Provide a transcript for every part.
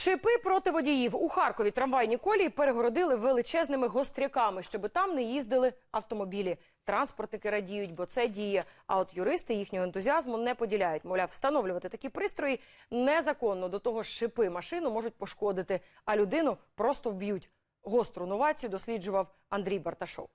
Шипи проти водіїв у Харкові трамвайні колії перегородили величезними гостряками, щоб там не їздили автомобілі. Транспортники радіють, бо це діє. А от юристи їхнього ентузіазму не поділяють. Мовляв, встановлювати такі пристрої незаконно. До того ж, шипи машину можуть пошкодити, а людину просто вб'ють. Гостру новацію досліджував Андрій Барташов.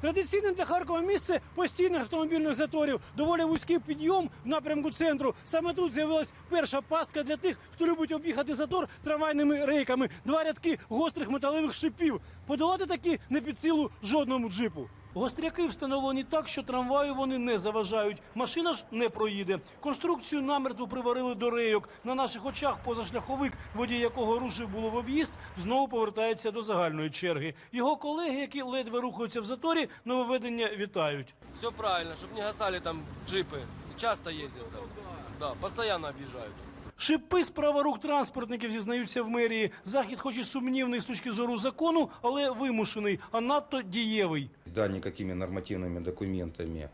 Традиційним для Харкова місце постійних автомобільних заторів, доволі вузький підйом в напрямку центру. Саме тут з'явилась перша пастка для тих, хто любить об'їхати затор трамвайними рейками. Два рядки гострих металевих шипів. Подолати такі не під силу жодному джипу. Гостряки встановлені так, що трамваю вони не заважають. Машина ж не проїде. Конструкцію намертво приварили до рейок. На наших очах позашляховик, водій якого рушив було в об'їзд, знову повертається до загальної черги. Його колеги, які ледве рухаються в заторі, нововведення вітають. Все правильно, чтобы не гасали там джипы. Часто ездил там. Да, постоянно объезжают. Шипи справа рук транспортників зізнаються в мерії. Захід, хоч і сумнівний з точки зору закону, але вимушений, а надто дієвий. Да, никакими нормативными документами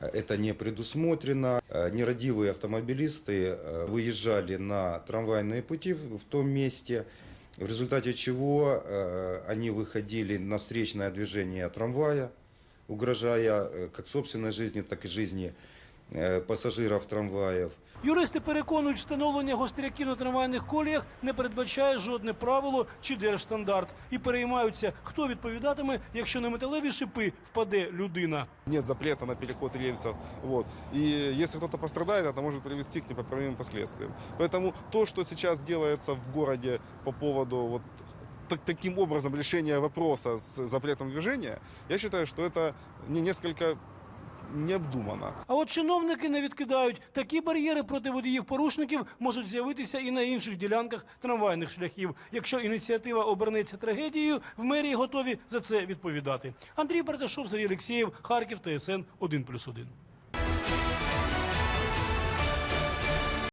э, это не предусмотрено. Э, Нерадивые автомобилисты э, выезжали на трамвайные пути в в том месте, в результате чего э, они выходили на встречное движение трамвая, угрожая э, как собственной жизни, так и жизни э, пассажиров трамваев. Юристи переконують, встановлення гостряків на трамвайних коліях не передбачає жодне правило чи держстандарт. І переймаються, хто відповідатиме, якщо на металеві шипи впаде людина. нет запрета на переход рельсов. Вот. И если кто-то пострадает, это может привести к непоправимым последствиям. Поэтому то, что сейчас делается в городе по поводу вот так- таким образом решения вопроса с запретом движения, я считаю, что это не несколько необдуманно. А от чиновники не відкидають. Такі бар'єри проти водіїв-порушників можуть з'явитися і на інших ділянках трамвайних шляхів. Якщо ініціатива обернеться трагедією, в мерії готові за це відповідати. Андрій Барташов, Сергій Олексєєв, Харків, ТСН 1+,1.